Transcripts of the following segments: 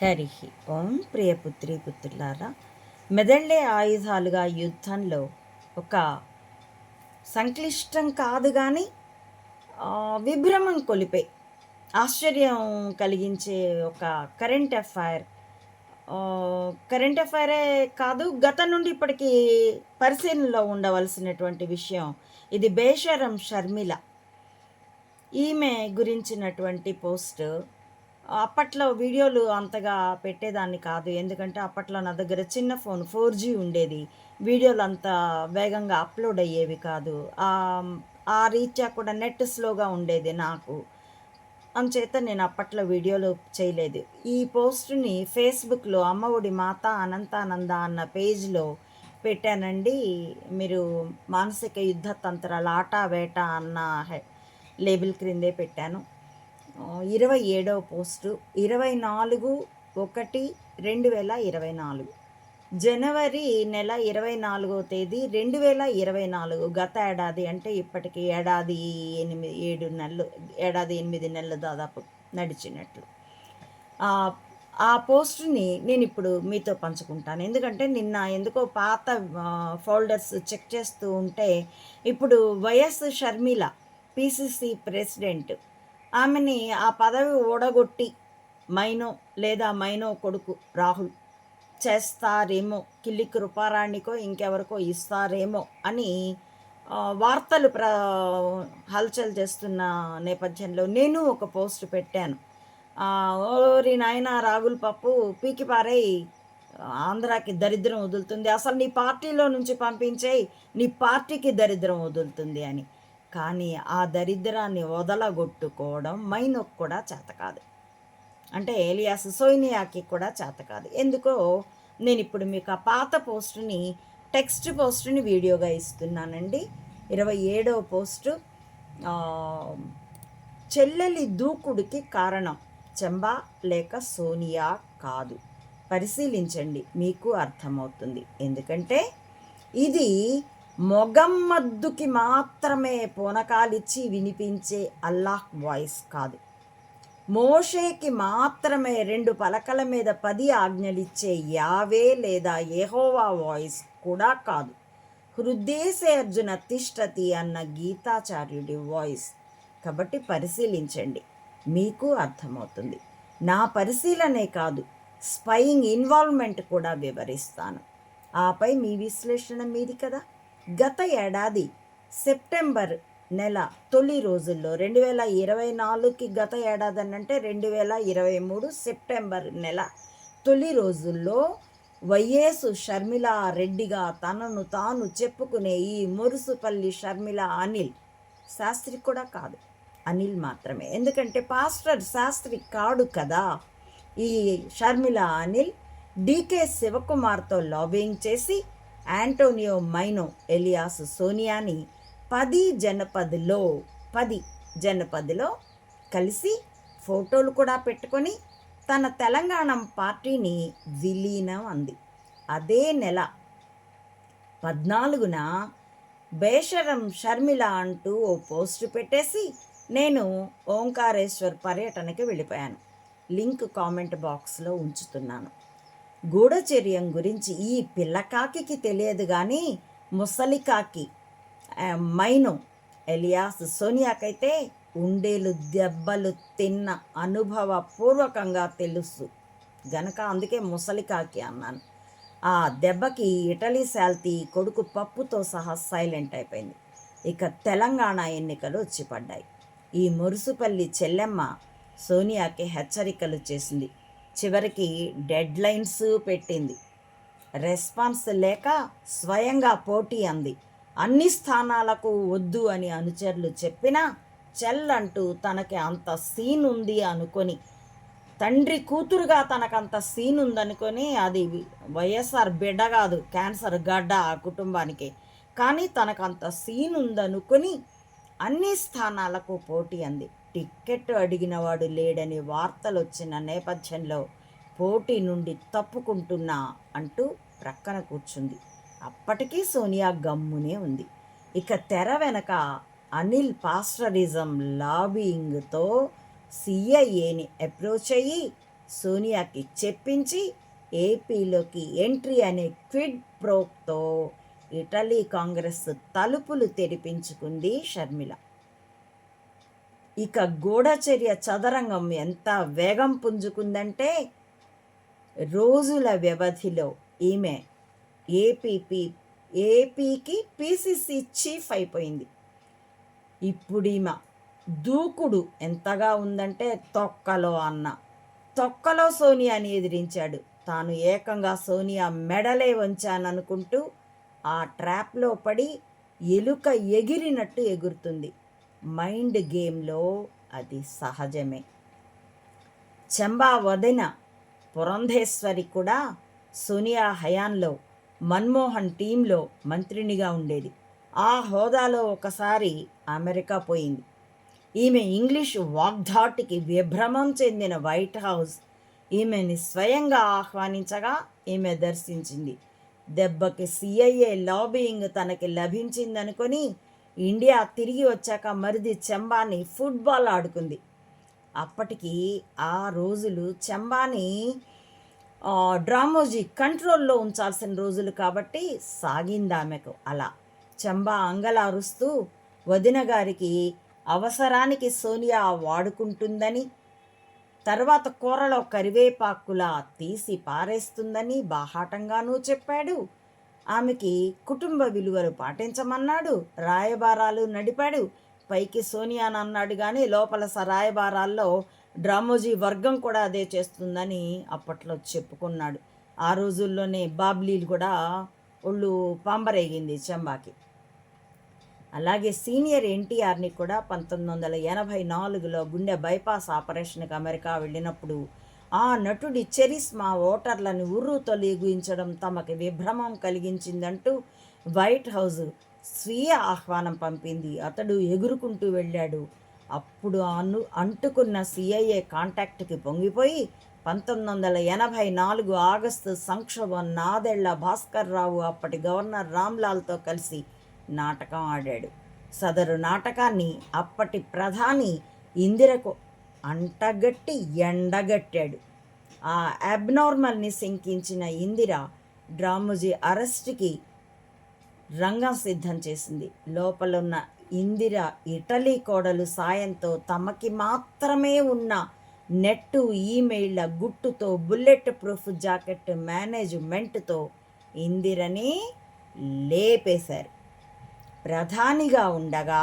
హరి ఓం ప్రియపుత్రి పుత్రులారా మెదళ్ళే ఆయుధాలుగా యుద్ధంలో ఒక సంక్లిష్టం కాదు కానీ విభ్రమం కొలిపే ఆశ్చర్యం కలిగించే ఒక కరెంట్ అఫైర్. కరెంట్ అఫైరే కాదు గత నుండి ఇప్పటికీ పరిశీలనలో ఉండవలసినటువంటి విషయం ఇది బేషరం షర్మిల. ఈమె గురించినటువంటి పోస్ట్ అప్పట్లో వీడియోలు అంతగా పెట్టేదాన్ని కాదు. ఎందుకంటే అప్పట్లో నా దగ్గర చిన్న ఫోన్ ఫోర్ జీ ఉండేది. వీడియోలు అంత వేగంగా అప్లోడ్ అయ్యేవి కాదు. ఆ- రీత్యా కూడా నెట్ స్లోగా ఉండేది నాకు. అంచేత నేను అప్పట్లో వీడియోలు చేయలేదు. ఈ పోస్ట్ని ఫేస్బుక్లో అమ్మఒడి మాత అనంతానంద అన్న పేజ్లో పెట్టానండి. మీరు మానసిక యుద్ధ తంత్రాలు ఆట వేట అన్న లేబుల్ క్రిందే పెట్టాను. ఇరవై ఏడవ పోస్టు. ఇరవై నాలుగు ఒకటి రెండు వేల ఇరవై నాలుగు. జనవరి నెల ఇరవై నాలుగో తేదీ రెండు వేల ఇరవై నాలుగు గత ఏడాది అంటే ఇప్పటికి ఏడాది ఎనిమిది ఏడు నెలలు ఏడాది ఎనిమిది నెలలు దాదాపు నడిచినట్లు. ఆ, ఆ పోస్ట్ని నేను ఇప్పుడు మీతో పంచుకుంటాను. ఎందుకంటే నిన్న ఎందుకో పాత ఫోల్డర్స్ చెక్ చేస్తూ ఉంటే ఇప్పుడు వైఎస్ షర్మిల పిసిసి ప్రెసిడెంట్ ఆమెని ఆ పదవి ఓడగొట్టి మైనో లేదా మైనో కొడుకు రాహుల్ చేస్తారేమో కిల్లి కృపారాణికో ఇంకెవరికో ఇస్తారేమో అని వార్తలు ప్ర హల్చల్ చేస్తున్న నేపథ్యంలో నేను ఒక పోస్ట్ పెట్టాను. ఓరి నాయన రాగుల్ పప్పు పీకి ఆంధ్రాకి దరిద్రం వదులుతుంది. అసలు నీ పార్టీలో నుంచి పంపించేయి నీ పార్టీకి దరిద్రం వదులుతుంది అని. కానీ ఆ దరిద్రాన్ని వదలగొట్టుకోవడం మైనోకు కూడా చేత కాదు. అంటే ఏలియాస్ సోనియాకి కూడా చేత కాదు. ఎందుకో నేను ఇప్పుడు మీకు ఆ పాత పోస్టుని టెక్స్ట్ పోస్టుని వీడియోగా ఇస్తున్నానండి. ఇరవై ఏడవ పోస్టు చెల్లెలి దూకుడికి కారణం చెంబా లేక సోనియా కాదు. పరిశీలించండి మీకు అర్థమవుతుంది. ఎందుకంటే ఇది మొగమ్మద్దుకి మాత్రమే పూనకాలిచ్చి వినిపించే అల్లాహ్ వాయిస్ కాదు. మోషేకి మాత్రమే రెండు పలకల మీద పది ఆజ్ఞలిచ్చే యావే లేదా ఏహోవా వాయిస్ కూడా కాదు. హృదయసే అర్జున తిష్టతి అన్న గీతాచార్యుడి వాయిస్. కాబట్టి పరిశీలించండి. మీకు అర్థమవుతుంది. నా పరిశీలనే కాదు స్పయింగ్ ఇన్వాల్వ్మెంట్ కూడా వివరిస్తాను. ఆపై మీ విశ్లేషణ మీది కదా. గత ఏడాది సెప్టెంబర్ నెల తొలి రోజుల్లో రెండు వేల ఇరవై నాలుగుకి గత ఏడాది అని అంటే రెండు వేల ఇరవై మూడు సెప్టెంబర్ నెల తొలి రోజుల్లో వైఎస్ షర్మిల రెడ్డిగా తనను తాను చెప్పుకునే ఈ మురుసుపల్లి షర్మిల అనిల్ శాస్త్రి కూడా కాదు. అనిల్ మాత్రమే. ఎందుకంటే పాస్టర్ శాస్త్రి కాడు కదా. ఈ షర్మిల అనిల్ డీకే శివకుమార్తో లాబింగ్ చేసి యాంటోనియో మైనో ఎలియాస్ సోనియాని పది జనపదిలో పది జనపదిలో కలిసి ఫోటోలు కూడా పెట్టుకొని తన తెలంగాణ పార్టీని విలీనం అంది. అదే నెల పద్నాలుగున బేషరం షర్మిల అంటూ ఓ పోస్టు పెట్టేసి నేను ఓంకారేశ్వర్ పర్యటనకి వెళ్ళిపోయాను. లింక్ కామెంట్ బాక్స్లో ఉంచుతున్నాను. గూఢచర్యం గురించి ఈ పిల్లకాకి తెలియదు కానీ ముసలికాకి మైను మైనో ఎలియాస్ సోనియాకైతే ఉండేలు దెబ్బలు తిన్న అనుభవపూర్వకంగా తెలుసు. గనక అందుకే ముసలికాకి అన్నాను. ఆ దెబ్బకి ఇటలీ శాల్తీ కొడుకు పప్పుతో సహా సైలెంట్ అయిపోయింది. ఇక తెలంగాణ ఎన్నికలు వచ్చి పడ్డాయి. ఈ మురుసుపల్లి చెల్లెమ్మ సోనియాకి హెచ్చరికలు చేసింది. చివరికి డెడ్ లైన్స్ పెట్టింది. రెస్పాన్స్ లేక స్వయంగా పోటీ అంది. అన్ని స్థానాలకు వద్దు అని అనుచరులు చెప్పినా చెల్లంటూ తనకి అంత సీన్ ఉంది అనుకొని తండ్రి కూతురుగా తనకంత సీన్ ఉందనుకొని అది వైఎస్ఆర్ బిడ్డ కాదు క్యాన్సర్ గడ్డ ఆ కుటుంబానికి. కానీ తనకంత సీన్ ఉందనుకొని అన్ని స్థానాలకు పోటీ అంది. టిక్కెట్ అడిగినవాడు లేడని వార్తలు వచ్చిన నేపథ్యంలో పోటీ నుండి తప్పుకుంటున్నా అంటూ ప్రక్కన కూర్చుంది. అప్పటికీ సోనియా గమ్మునే ఉంది. ఇక తెర వెనక అనిల్ పాస్టరిజం లాబింగ్తో సిఐఏని అప్రోచ్ అయ్యి సోనియాకి చెప్పించి ఏపీలోకి ఎంట్రీ అనే క్విడ్ ప్రోక్తో ఇటలీ కాంగ్రెస్ తలుపులు తెరిపించుకుంది షర్మిల. ఇక గూఢచర్య చదరంగం ఎంత వేగం పుంజుకుందంటే రోజుల వ్యవధిలో ఈమె ఏపీపీ ఏపీకి పీసీసీ చీఫ్ అయిపోయింది. ఇప్పుడు ఈమె దూకుడు ఎంతగా ఉందంటే తొక్కలో అన్న. తొక్కలో సోనియాని ఎదిరించాడు. తాను ఏకంగా సోనియా మెడలే వంచాననుకుంటూ ఆ ట్రాప్లో పడి ఎలుక ఎగిరినట్టు ఎగురుతుంది. మైండ్ గేమ్లో అది సహజమే. చెంబా వదిన పురంధేశ్వరి కూడా సోనియా హయాన్లో మన్మోహన్ టీంలో మంత్రినిగా ఉండేది. ఆ హోదాలో ఒకసారి అమెరికా పోయింది. ఈమె ఇంగ్లీష్ వాగ్ధాటికి విభ్రమం చెందిన వైట్ హౌస్ ఈమెని స్వయంగా ఆహ్వానించగా ఈమె దర్శించింది. దెబ్బకి సిఐఏ లాబియింగ్ తనకి లభించిందనుకొని ఇండియా తిరిగి వచ్చాక మరిది చెంబాని ఫుట్బాల్ ఆడుకుంది. అప్పటికి ఆ రోజులు చెంబాని డ్రామోజీ కంట్రోల్లో ఉంచాల్సిన రోజులు కాబట్టి సాగింది ఆమెకు అలా. చెంబా అంగలారుస్తూ వదిన గారికి అవసరానికి సోనియా వాడుకుంటుందని తర్వాత కూరలో కరివేపాకులా తీసి పారేస్తుందని బాహాటంగానూ చెప్పాడు. ఆమెకి కుటుంబ విలువలు పాటించమన్నాడు. రాయబారాలు నడిపాడు. పైకి సోనియాని అన్నాడు కానీ లోపల స రాయబారాల్లో డ్రామోజీ వర్గం కూడా అదే చేస్తుందని అప్పట్లో చెప్పుకున్నాడు. ఆ రోజుల్లోనే బాబ్లీలు కూడా ఒళ్ళు పాంబరేగింది చంబాకి. అలాగే సీనియర్ ఎన్టీఆర్ని కూడా పంతొమ్మిది వందల ఎనభై నాలుగులో గుండె బైపాస్ ఆపరేషన్కి అమెరికా వెళ్ళినప్పుడు ఆ నటుడి చెరిస్మా ఓటర్లను ఉర్రు తొలగించడం తమకు విభ్రమం కలిగించిందంటూ వైట్ హౌస్ స్వీయ ఆహ్వానం పంపింది. అతడు ఎగురుకుంటూ వెళ్ళాడు. అప్పుడు అను అంటుకున్న సిఐఏ కాంటాక్ట్కి పొంగిపోయి పంతొమ్మిది వందల ఎనభై నాలుగు ఆగస్టు సంక్షోభం నాదెళ్ళ భాస్కర్ రావు అప్పటి గవర్నర్ రామ్లాల్తో కలిసి నాటకం ఆడాడు. సదరు నాటకాన్ని అప్పటి ప్రధాని ఇందిరకు అంటగట్టి ఎండగట్టాడు ఆ అబ్నార్మల్ని శంకించిన ఇందిర డ్రామోజీ అరెస్ట్కి రంగం సిద్ధం చేసింది. లోపలున్న ఇందిర ఇటలీ కోడలు సాయంతో తమకి మాత్రమే ఉన్న నెట్టు ఈమెయిళ్ళ గుట్టుతో బుల్లెట్ ప్రూఫ్ జాకెట్ మేనేజ్మెంట్తో ఇందిరని లేపేశారు. ప్రధానిగా ఉండగా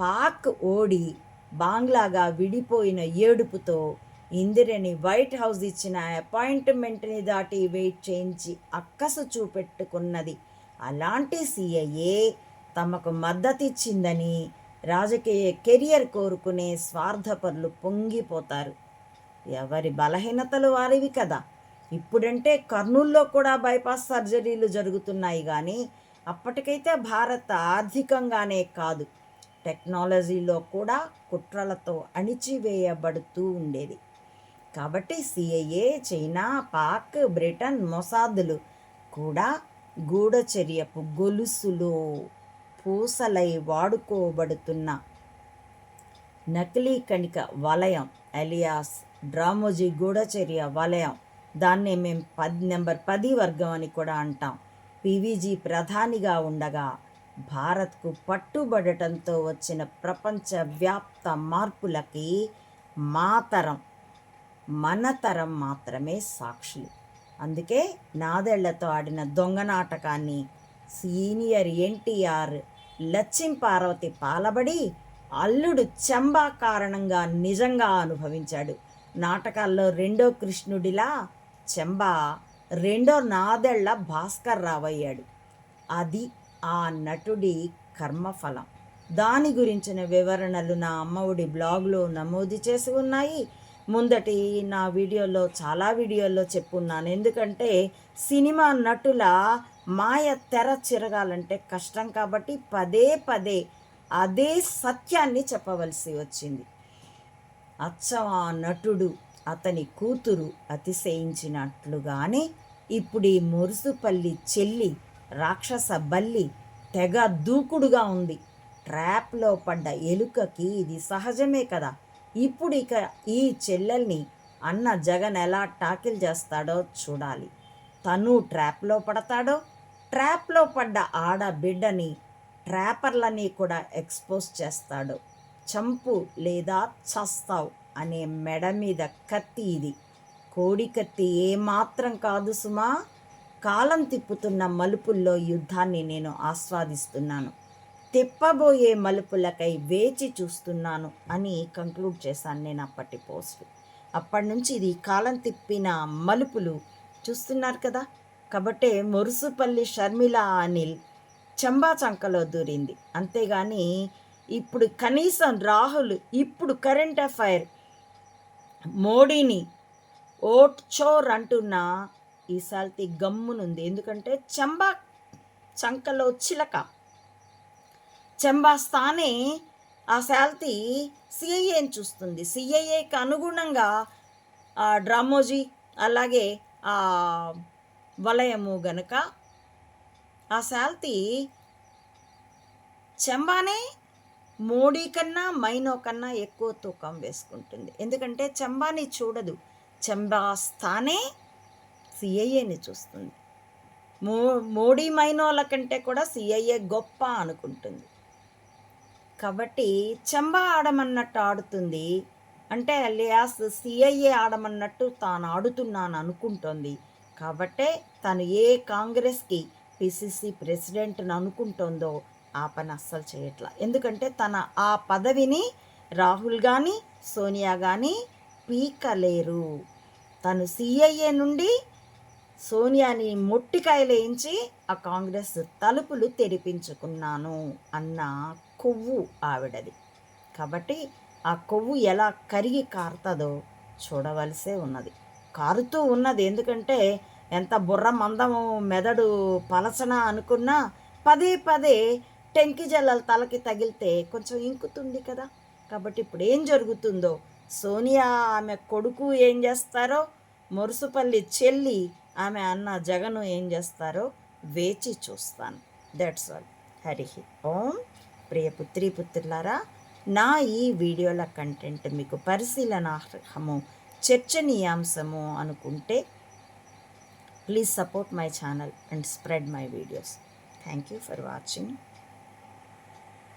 పాక్ ఓడి బాంగ్లాగా విడిపోయిన ఏడుపుతో ఇందిరని వైట్ హౌస్ ఇచ్చిన అపాయింట్మెంట్ని దాటి వెయిట్ చేయించి అక్కసు చూపెట్టుకున్నది. అలాంటి సిఐఏ తమకు మద్దతిచ్చిందని రాజకీయ కెరియర్ కోరుకునే స్వార్థపరులు పొంగిపోతారు. ఎవరి బలహీనతలు వారివి కదా. ఇప్పుడంటే కర్నూల్లో కూడా బైపాస్ సర్జరీలు జరుగుతున్నాయి కానీ అప్పటికైతే భారత్ ఆర్థికంగానే కాదు. టెక్నాలజీలో కూడా కుట్రలతో అణిచివేయబడుతూ ఉండేది. కాబట్టి సిఐఏ చైనా పాక్ బ్రిటన్ మొసాదులు కూడా గూఢచర్యపు గొలుసులో పూసలై వాడుకోబడుతున్న నకిలీ కణిక వలయం అలియాస్ డ్రామోజీ గూఢచర్య వలయం. దాన్నే మేము పది నెంబర్ పది వర్గం అని కూడా అంటాం. పివిజీ ప్రధానిగా ఉండగా భారత్కు పట్టుబడటంతో వచ్చిన ప్రపంచవ్యాప్త మార్పులకి మాతరం మన తరం మాత్రమే సాక్షులు. అందుకే నాదేళ్ళతో ఆడిన దొంగ నాటకాన్ని సీనియర్ ఎన్టీఆర్ లచ్చిం పార్వతి పాలబడి అల్లుడు చంబా కారణంగా నిజంగా అనుభవించాడు. నాటకాల్లో రెండో కృష్ణుడిలా చెంబా రెండో నాదెళ్ళ భాస్కర్ రావయ్యాడు. అది ఆ నటుడి కర్మఫలం. దాని గురించిన వివరణలు నా అమ్మఒడి బ్లాగ్లో నమోదు చేసి ఉన్నాయి. ముందటి నా వీడియోలో చాలా వీడియోల్లో చెప్పున్నాను. ఎందుకంటే సినిమా నటుల మాయ తెర చిరగాలంటే కష్టం కాబట్టి పదే పదే అదే సత్యాన్ని చెప్పవలసి వచ్చింది. అచ్చం ఆ నటుడు అతని కూతురు అతిశయించినట్లుగానే ఇప్పుడు ఈ మురుసుపల్లి చెల్లి రాక్షస బల్లి తెగ దూకుడుగా ఉంది. ట్రాప్లో పడ్డ ఎలుకకి ఇది సహజమే కదా? ఇప్పుడు ఇక ఈ చెల్లెల్ని అన్న జగన్ ఎలా టాకిల్ చేస్తాడో చూడాలి. తను ట్రాప్లో పడతాడో? ట్రాప్లో పడ్డ ఆడబిడ్డని ట్రాపర్లని కూడా ఎక్స్పోజ్ చేస్తాడు. చంపు లేదా చస్తావు అనే మెడ మీద కత్తి ఇది. కోడి కత్తి ఏమాత్రం కాదు సుమా. కాలం తిప్పుతున్న మలుపుల్లో యుద్ధాన్ని నేను ఆస్వాదిస్తున్నాను. తిప్పబోయే మలుపులకై వేచి చూస్తున్నాను అని కంక్లూడ్ చేశాను నేను అప్పటి పోస్ట్ అప్పటి నుంచి ఇది కాలం తిప్పిన మలుపులు. చూస్తున్నారు కదా? కాబట్టే మురుసుపల్లి షర్మిల అనిల్ చంబా చంకలో దూరింది. అంతేగాని ఇప్పుడు కనీసం రాహుల్ ఇప్పుడు కరెంట్ అఫైర్ మోడీని ఓట్ చోర్ అంటున్న ఈ సాల్తి గమ్మునుంది. ఎందుకంటే చెంబా చంకలో చిలక. చంబా స్థానే ఆ శాల్తి సిఐఏని చూస్తుంది. సిఐఏకి అనుగుణంగా ఆ డ్రామోజీ అలాగే ఆ వలయము గనుక ఆ శాల్తి చెంబానే మోడీ కన్నా మైనో కన్నా ఎక్కువ తూకం వేసుకుంటుంది. ఎందుకంటే చెంబాని చూడదు. చెంబా స్థానే సిఐఏని చూస్తుంది. మో మోడీ మైనోల కంటే కూడా సిఐఏ గొప్ప అనుకుంటుంది. కాబట్టి చెంబా ఆడమన్నట్టు ఆడుతుంది. అంటే అలియాస్ సిఐఏ ఆడమన్నట్టు తాను ఆడుతున్నాను అనుకుంటోంది. కాబట్టే తను ఏ కాంగ్రెస్కి పిసిసి ప్రెసిడెంట్ని అనుకుంటోందో ఆ పని అస్సలు చేయట్లా. ఎందుకంటే తన ఆ పదవిని రాహుల్ కానీ సోనియా కానీ పీకలేరు. తను సిఐఏ నుండి సోనియాని మొట్టికాయలేయించి ఆ కాంగ్రెస్ తలుపులు తెరిపించుకున్నాను అన్న కొవ్వు ఆవిడది. కాబట్టి ఆ కొవ్వు ఎలా కరిగి కారుతుందో చూడవలసే ఉన్నది. కారుతూ ఉన్నది ఎందుకంటే ఎంత బుర్ర మందము మెదడు పలసన అనుకున్నా పదే పదే టెంకి జల్లల తలకి తగిలితే కొంచెం ఇంకుతుంది కదా. కాబట్టి ఇప్పుడు ఏం జరుగుతుందో సోనియా ఆమె కొడుకు ఏం చేస్తారో మురుసుపల్లి చెల్లి ఆమె అన్న జగను ఏం చేస్తారో వేచి చూస్తాను. That's all Hari Om. ప్రియ పుత్రి పుత్రులారా నా ఈ వీడియోల కంటెంట్ మీకు పరిశీలనార్హము చర్చనీయాంశము అనుకుంటే please support my channel and spread my videos thank you for watching